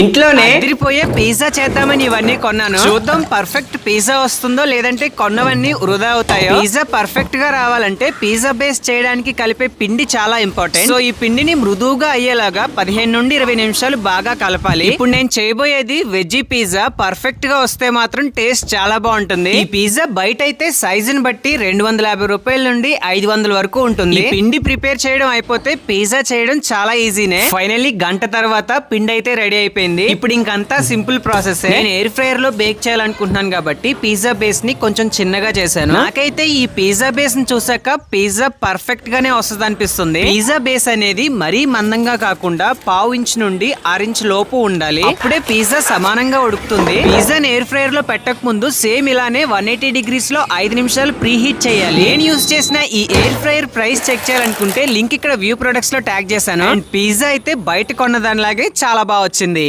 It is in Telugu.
ఇంట్లోనే అదిరిపోయే పిజ్జా చేద్దామని ఇవన్నీ కొన్నాను. చూద్దాం పర్ఫెక్ట్ పిజ్జా వస్తుందో లేదంటే కొన్నవన్నీ వృధా అవుతాయో. పిజ్జా పర్ఫెక్ట్గా రావాలంటే పిజ్జా బేస్ చేయడానికి కలిపే పిండి చాలా ఇంపార్టెంట్ సో ఈ పిండిని మృదువుగా అయ్యేలాగా పదిహేను నుండి ఇరవై నిమిషాలు బాగా కలపాలి. ఇప్పుడు నేను చేయబోయేది వెజ్జీ పిజ్జా పర్ఫెక్ట్గా వస్తే మాత్రం టేస్ట్ చాలా బాగుంటుంది. ఈ పిజ్జా బయట అయితే సైజుని బట్టి రెండు వందల యాభై రూపాయల నుండి ఐదు వందల వరకు ఉంటుంది. పిండి ప్రిపేర్ చేయడం అయిపోతే పిజ్జా చేయడం చాలా ఈజీనే ఫైనల్లీ గంట తర్వాత పిండి అయితే రెడీ అయిపోయింది. ఇప్పుడు ఇంకంతా సింపుల్ ప్రాసెస్. నేను ఎయిర్ ఫ్రైయర్లో బేక్ చేయాలనుకుంటున్నాను కాబట్టి పిజ్జా బేస్ని కొంచెం చిన్నగా చేశాను. నాకైతే ఈ పిజ్జా బేస్ని చూసాక పిజ్జా పర్ఫెక్ట్ గానే వస్తుంది అనిపిస్తుంది. పిజ్జా బేస్ అనేది మరీ మందంగా కాకుండా పావు ఇంచ్ నుండి ఇంచ్ లోపు ఉండాలి. అప్పుడే పిజ్జా సమానంగా ఉడుకుతుంది. పిజ్జాని ఎయిర్ ఫ్రైయర్లో పెట్టక ముందు సేమ్ ఇలానే వన్ ఎయిటీ డిగ్రీస్లో ఐదు నిమిషాలు ప్రీ హీట్ చేయాలి. నేను యూస్ చేసిన ఈ ఎయిర్ ఫ్రైయర్ ప్రైస్ చెక్ చేయాలనుకుంటే లింక్ ఇక్కడ వ్యూ ప్రొడక్ట్స్లో ట్యాగ్ చేశాను. అండ్ పిజ్జా అయితే బయట కొన్న దానిలాగే చాలా బాగా వచ్చింది.